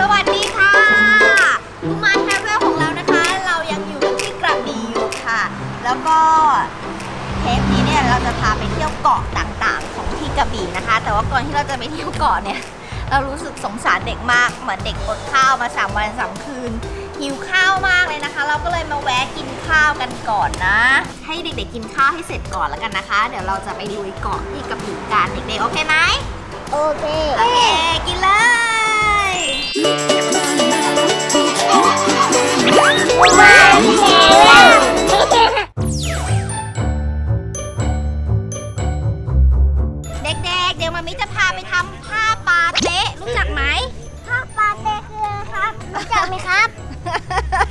สวัสดีค่ะคุมานแทเวลของเรานะคะ เรายังอยู่กันที่กระบี่อยู่ค่ะ แล้วก็เทปนี้เนี่ยเราจะพาไปเที่ยวเกาะต่างๆ ของที่กระบี่นะคะ แต่ว่าก่อนที่เราจะไปเที่ยวเกาะเนี่ย เรารู้สึกสงสารเด็กมาก เหมือนเด็กอดข้าวมาสามวันสามคืน หิวข้าวมากเลยนะคะ เราก็เลยมาแวะกินข้าวกันก่อนนะ ให้เด็กๆกินข้าวให้เสร็จก่อนแล้วกันนะคะ เดี๋ยวเราจะไปลุยเกาะที่กระบี่กันเด็กๆโอเคไหมโอเค โอเคกิน เลยมาแล้วเด็กๆ เดี๋ยวมามิจะพาไปทำผ้าปาเต๊ะรู้จักไหมข้าวปลาเต้คืออะไรครับ รู้จักไหมครับ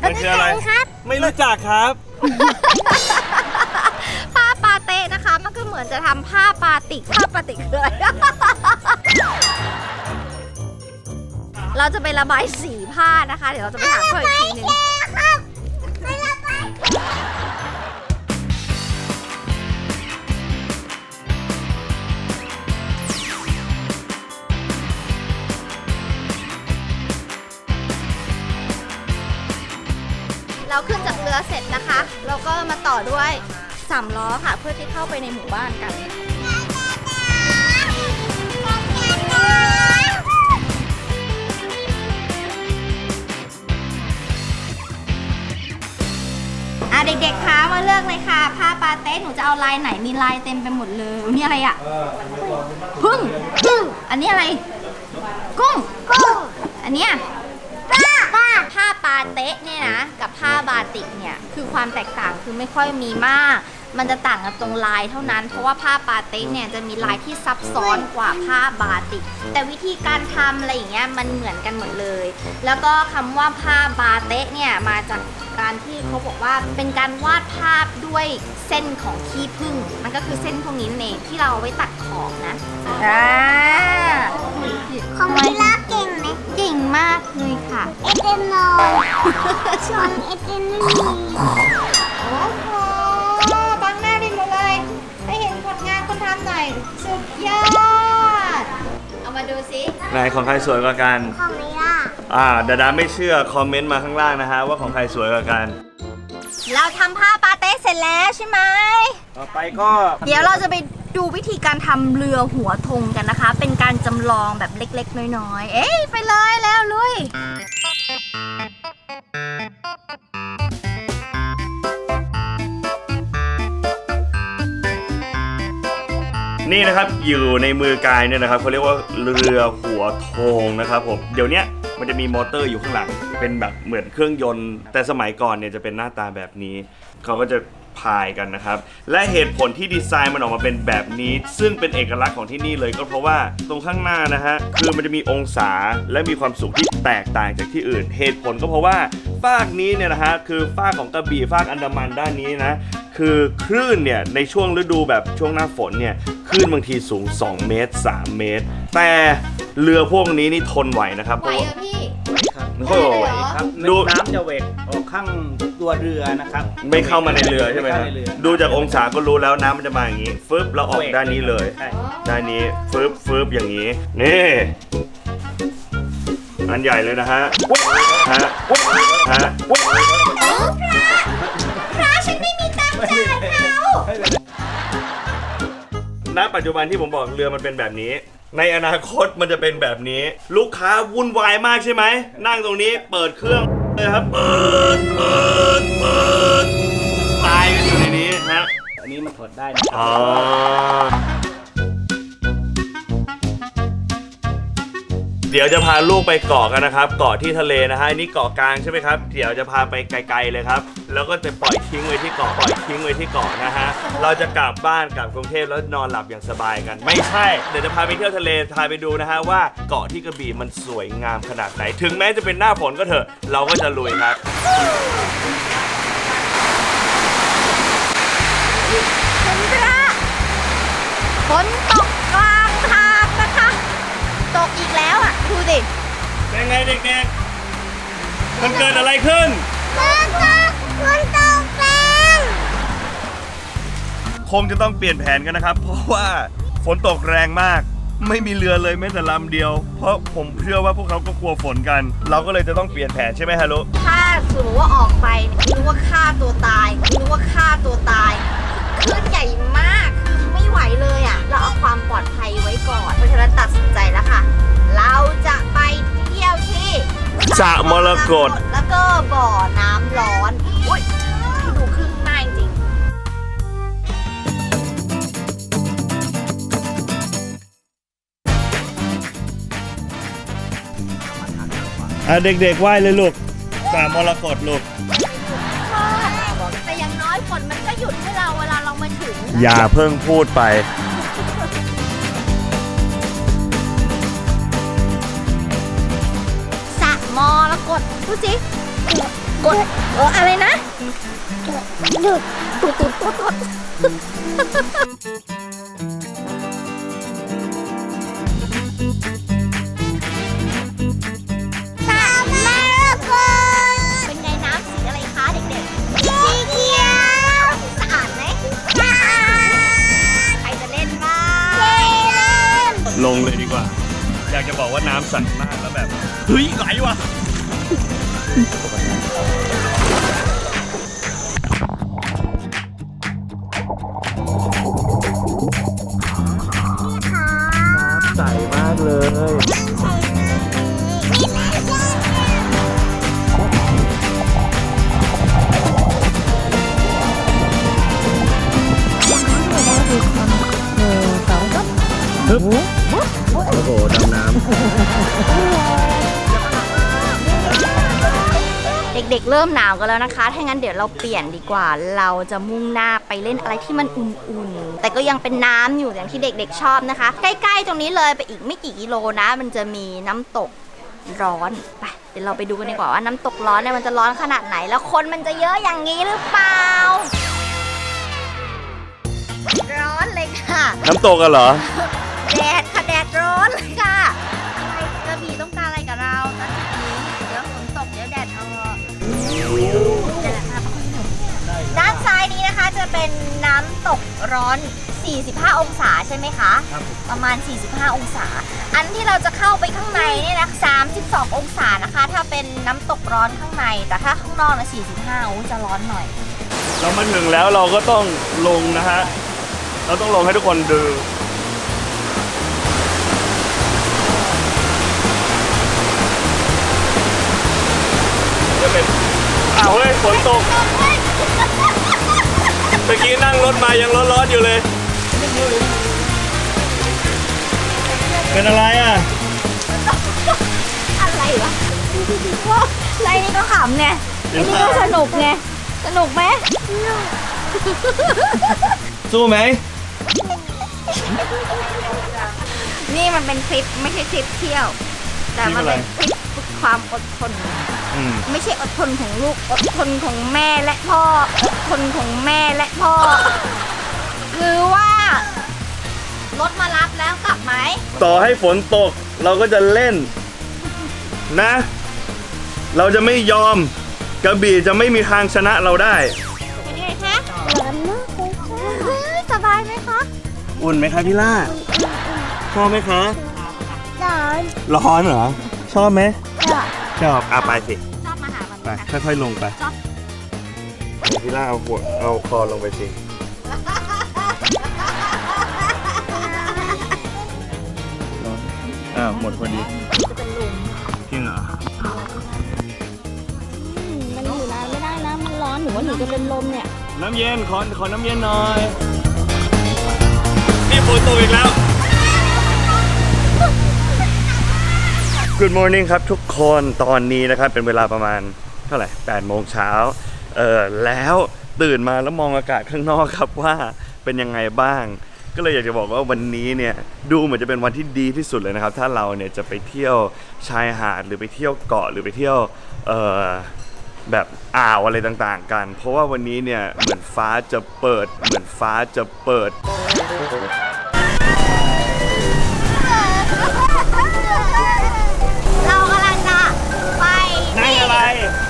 มันคืออะไรรู้จักหมครับไม่รู้จักครับ ผ้าปาเต๊ะนะคะ มันก็เหมือนจะทำผ้าปาติก ผ้าปาติกเลยเราจะไประบายสีผ้านะคะ เดี๋ยวเราจะไปหาเขาอีกที เราขึ้นจากเรือเสร็จนะคะ เราก็มาต่อด้วยสามล้อค่ะ เพื่อที่เข้าไปในหมู่บ้านกัน อะเด็กๆคะมาเลือกเลยค่ะ ผ้าปาเต้หนูจะเอาลายไหนมีลายเต็มไปหมดเลยนี่อะไรอะพึ่งพึ่งอันนี้อะไร กุ้งกุ้งอันเนี้ยป้าป้า ผ้าปาเต๊ะเนี่ยนะกับผ้าบาติกเนี่ยคือความแตกต่างคือไม่ค่อยมีมาก มันจะต่างกันตรงลายเท่านั้น เพราะว่าผ้าปาเต๊ะเนี่ยจะมีลายที่ซับซ้อนกว่าผ้าบาติก แต่วิธีการทำอะไรอย่างเงี้ยมันเหมือนกันหมดเลย แล้วก็คำว่าผ้าบาเต๊ะเนี่ยมาจากการที่เขาบอกว่าเป็นการวาดภาพด้วยเส้นของขี้ผึ้งมันก็คือเส้นพวกนี้นั่นเองที่เราเอาไว้ตัดขอบนะอ่า ของมิลาเก่งไหม เก่งมากเลยค่ะ เอเต็มนอนของเอเต็มไม่มีโอ้โหบังหน้าดินหมดเลยให้เห็นผลงานคนทำหน่อย สุดยอด เอามาดูสิไหนของใครสวยกว่ากัน ของมิลาอ่าดาดาไม่เชื่อคอมเมนต์มาข้างล่างนะฮะว่าของใครสวยกว่ากัน เราทำผ้าปาเต้เสร็จแล้วใช่ไหม ต่อไปก็ เดี๋ยวเราจะไป ดูวิธีการทำเรือหัวธงกันนะคะ เป็นการจำลองแบบเล็กๆ น้อยๆ เอ้ยไปเลยแล้วลุยนี่นะครับอยู่ในมือกายเนี่ยนะครับเขาเรียกว่าเรือหัวโทงนะครับผมเดี๋ยวนี้มันจะมีมอเตอร์อยู่ข้างหลัง เป็นแบบเหมือนเครื่องยนต์ แต่สมัยก่อนเนี่ยจะเป็นหน้าตาแบบนี้ เขาก็จะ พายกันนะครับ และเหตุผลที่ดีไซน์มันออกมาเป็นแบบนี้ ซึ่งเป็นเอกลักษณ์ของที่นี่เลยก็เพราะว่าตรงข้างหน้านะฮะคือมันจะมีองศาและมีความสูงที่แตกต่างจากที่อื่น เหตุผลก็เพราะว่าฟากนี้เนี่ยนะฮะคือฟากของกระบี่ฟากอันดามันด้านนี้นะคือคลื่นเนี่ยในช่วงฤดูแบบช่วงหน้าฝนเนี่ยคลื่นบางทีสูง 2 เมตร 3 เมตร แต่เรือพวกนี้นี่ทนไหวนะครับเหรอพี่ครับ โอ้โหไหวเหรอครับดูน้ำจะเวกออกข้างตัวเรือนะครับไม่เข้ามาในเรือใช่ไหมครับ เข้าในเรือดูจากองศาก็รู้แล้วน้ำมันจะมาอย่างนี้ ฟึบแล้วออกด้านนี้เลย ใช่ด้านนี้ฟึบฟึบอย่างนี้ นี่ อันใหญ่เลยนะฮะ ฮะ ฮะพระฉันไม่มีตังค์จ่ายเขาณปัจจุบันที่ผมบอกเรือมันเป็นแบบนี้ ในอนาคตมันจะเป็นแบบนี้ ลูกค้าวุ่นวายมากใช่ไหม นั่งตรงนี้เปิดเครื่องเลยครับ เปิด เปิด เปิด ตายกันอยู่ในนี้ฮะ อันนี้มันถอดได้นะครัอ๋อ เดี๋ยวจะพาลูกไปเกาะกันนะครับ เกาะที่ทะเลนะฮะอันนี้เกาะกลางใช่ไหมครับ เดี๋ยวจะพาไปไกล ๆเลยครับ แล้วก็จะปล่อยทิ้งไว้ที่เกาะ ปล่อยทิ้งไว้ที่เกาะนะฮะ เราจะกลับบ้านกลับกรุงเทพแล้วนอนหลับอย่างสบายกัน ไม่ใช่ เดี๋ยวจะพาไปเที่ยวทะเล พาไปดูนะฮะว่าเกาะที่กระบี่มันสวยงามขนาดไหน ถึงแม้จะเป็นหน้าฝนก็เถอะ เราก็จะลุยครับฝนตก ไงเด็กๆ มันเกิดอะไรขึ้นมันตกมันตกแรงคงจะต้องเปลี่ยนแผนกันนะครับ เพราะว่าฝนตกแรงมาก ไม่มีเรือเลยแม้แต่ลำเดียว เพราะผมเชื่อว่าพวกเขาก็กลัวฝนกัน เราก็เลยจะต้องเปลี่ยนแผนใช่ไหมฮารุถ้าสมมติว่าออกไปนึกว่าฆ่าตัวตายนึกว่าฆ่าตัวตายคลื่นใหญ่มากคือไม่ไหวเลยอะ เราเอาความปลอดภัยไว้ก่อน เพราะฉะนั้นตัดสินใจแล้วค่ะ เราจะไปเที่ยวที่ สระมรกตแล้วก็บ่อน้ำร้อนอุ้ยให้ดูครึ่งหน้าจริงอะเด็กๆไหว้เลยลูกสามมรกตลูกแต่อย่างน้อยฝนมันก็หยุดให้เราเวลาเรามาถึงอย่าเพิ่งพูดไป อแล้วกดดูสิกดเอออะไรนะหยุดตุดตุดตุดตุดสระมรกตเป็นไงน้ำสีอะไรคะเด็กๆสีเขียวสะอาดไหมสะอาดใครจะเล่นบ้างเล่นลงเลยดีกว่า อยากจะบอกว่าน้ำใสมากแล้วแบบ เฮ้ยไหลว่ะน้ำ ใสมากเลยฮึบโอ้โหดำน้ เด็กๆ เริ่มหนาวกันแล้วนะคะ ถ้างั้นเดี๋ยวเราเปลี่ยนดีกว่า เราจะมุ่งหน้าไปเล่นอะไรที่มันอุ่นๆ แต่ก็ยังเป็นน้ำอยู่อย่างที่เด็กๆ ชอบนะคะ ใกล้ๆ ตรงนี้เลยไปอีกไม่กี่กิโลนะ มันจะมีน้ำตกร้อน ไป เดี๋ยวเราไปดูกันดีกว่าว่าน้ำตกร้อนเนี่ยมันจะร้อนขนาดไหน แล้วคนมันจะเยอะอย่างนี้หรือเปล่า ร้อนเลยค่ะำน้ำตกกันเหรอ แดดค่ะแดดร้อนเลยค่ะ เป็นน้ำตกร้อน 45 องศาใช่ไหมคะ ครับผมประมาณ 45 องศา อันที่เราจะเข้าไปข้างในเนี่ยนะ32 องศานะคะ ถ้าเป็นน้ำตกร้อนข้างใน แต่ถ้าข้างนอกนะ45โอ้จะร้อนหน่อย เรามาถึงแล้วเราก็ต้องลงนะฮะ เราต้องลงให้ทุกคนดูจะเป็นอ้าวเฮ้ยฝนตกเมื่อกี้นั่งรถมายังร้อนๆอยู่เลย เป็นอะไรอะ อะไรวะว่าอะไรนี่ก็ขำไงอันนี้ก็สนุกไง สนุกไหม สู้ไหม นี่มันเป็นคลิปไม่ใช่คลิปเที่ยว แต่มันเป็นคลิปฝึกความอดทนอืม ไม่ใช่อดทนของลูกอดทนของแม่และพ่ออดทนของแม่และพ่อ คือว่ารถมารับแล้วกลับไหมต่อให้ฝนตกเราก็จะเล่น นะ เราจะไม่ยอม กระบี่จะไม่มีทางชนะเราได้ เป็นไงคะร้อนมากเลยค่ะเฮ้ยสบายไหมคะอุ่นไหมคะพี่ล่าชอบไหมคะร้อนร้อนเหรอชอบไหมร้อน ชอบอะไปสิชอบมาหามันไปไหมคะค่อยๆลงไปชอบพี่ล่าเอาหัวเอาคอลงไปสิอ้าวหมดพอดีจะเป็นลมจริงเหรอมันอยู่นานไม่ได้นะ มันร้อนหนูว่าหนูจะเป็นลมเนี่ย น้ำเย็นขอขอน้ำเย็นหน่อยนี่ฝนตกอีกแล้ว Good morning ครับทุกคนตอนนี้นะครับเป็นเวลาประมาณเท่าไหร่8โมงเช้าเออแล้วตื่นมาแล้วมองอากาศข้างนอกครับว่าเป็นยังไงบ้าง ก็เลยอยากจะบอกว่าวันนี้เนี่ยดูเหมือนจะเป็นวันที่ดีที่สุดเลยนะครับ ถ้าเราเนี่ยจะไปเที่ยวชายหาดหรือไปเที่ยวเกาะหรือไปเที่ยวเออแบบอ่าวอะไรต่างๆ กัน เพราะว่าวันนี้เนี่ยเหมือนฟ้าจะเปิดเหมือนฟ้าจะเปิด ไป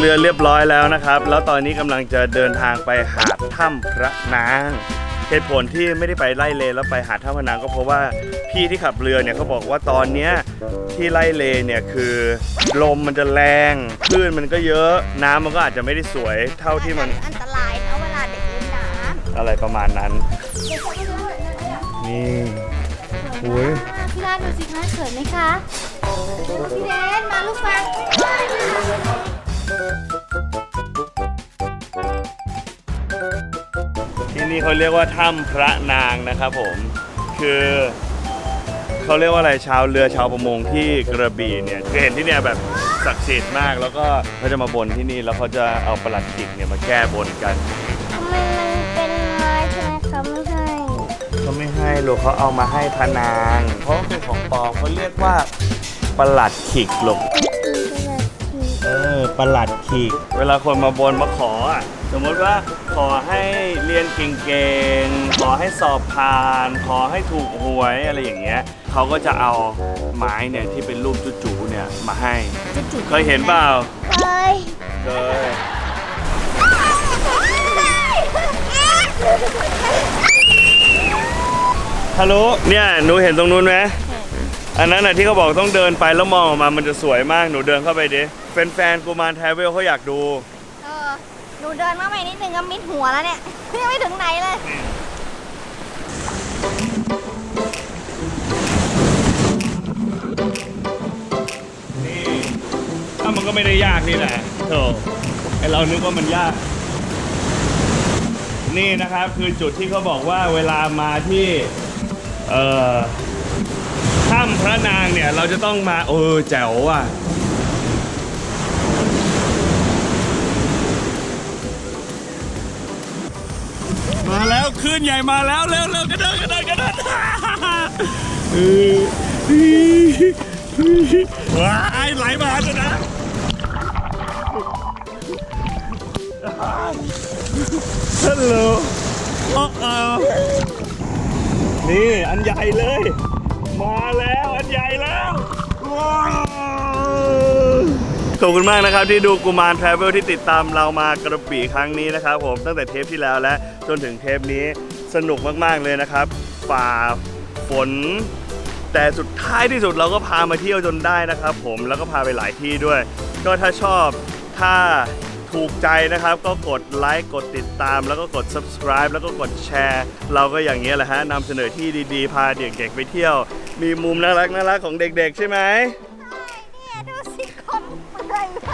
เราลงเรือเรียบร้อยแล้วนะครับ แล้วตอนนี้กำลังจะเดินทางไปหาดถ้ำพระนางเหตุผลที่ไม่ได้ไปไล่เลแล้วไปหาดถ้ำพระนางก็เพราะว่าพี่ที่ขับเรือเนี่ยเขาบอกว่าตอนเนี้ยที่ไล่เลเนี่ยคือลมมันจะแรงคลื่นมันก็เยอะน้ำมันก็อาจจะไม่ได้สวยเท่าที่มันอันตรายนะเวลาเด็กเล่นน้ำอะไรประมาณนั้นเด็กเขาไม่รู้เลยเนี่ยนี่โอ้ยพี่ลาดดูสิคะเขินไหมคะพี่เดนมาลูกมา นี่เขาเรียกว่าถ้ำพระนางนะครับผม คือเขาเรียกว่าอะไรชาวเรือชาวประมงที่กระบี่เนี่ยคือเห็นที่เนี่ยแบบศักดิ์สิทธิ์มาก แล้วก็เขาจะมาบนที่นี่แล้วเขาจะเอาประหลัดขิกเนี่ยมาแก้บนกันทำไมมันเป็นไม้ใช่ไหมเขาไม่ให้เขาไม่ให้หรอกเขาเอามาให้พระนางเพราะเป็นของปลอมเขาเรียกว่าประหลัดขิกหลกเออประหลัดขีกเวลาคนมาบนมาขออะ สมมติว่าขอให้เรียนเก่งๆ ขอให้สอบผ่าน ขอให้ถูกหวยอะไรอย่างเงี้ยเขาก็จะเอาไม้เนี่ยที่เป็นรูปจู่ๆเนี่ยมาให้เคยเห็นเปล่าเฮ้ยเคยฮัลโหลเนี่ยหนูเห็นตรงนู้นไหมอันนั้นน่ะที่เขาบอกต้องเดินไปแล้วมองออกมามันจะสวยมากหนูเดินเข้าไปดิเป็นแฟนกูมารแทเวลเขาอยากดูเออ หนูเดินมาใหม่นิดนึงก็มิดหัวแล้วเนี่ย ยังไม่ถึงไหนเลย นี่ถ้ามันก็ไม่ได้ยากนี่แหละโธ่ไอเรานึกว่ามันยาก นี่นะครับคือจุดที่เขาบอกว่าเวลามาที่ เอ่อถ้ำพระนางเนี่ย เราจะต้องมาเออแจ๋วอะ มาแล้วคลื่นใหญ่มาแล้วเร็วเร็วกระเดินกระเดินกระเดินเออว้ายไหลมาแล้วนะฮัลโหลโอ้โอนี่อันใหญ่เลย มาแล้วอันใหญ่แล้วว้าว ขอบคุณมากนะครับที่ดูกุมารทราเวลที่ติดตามเรามากระบี่ครั้งนี้นะครับผมตั้งแต่เทปที่แล้วและจนถึงเทปนี้สนุกมากๆเลยนะครับฝ่าฝน แต่สุดท้ายที่สุดเราก็พามาเที่ยวจนได้นะครับ ผมแล้วก็พาไปหลายที่ด้วย ก็ถ้าชอบถ้าถูกใจนะครับ ก็กดไลค์กดติดตาม แล้วก็กด subscribe แล้วก็กดแชร์ เราก็อย่างนี้ยแหละฮะนำเสนอที่ดีๆ พาเด็กๆไปเที่ยว มีมุมน่ารักน่ารักของเด็กๆ ใช่ไหม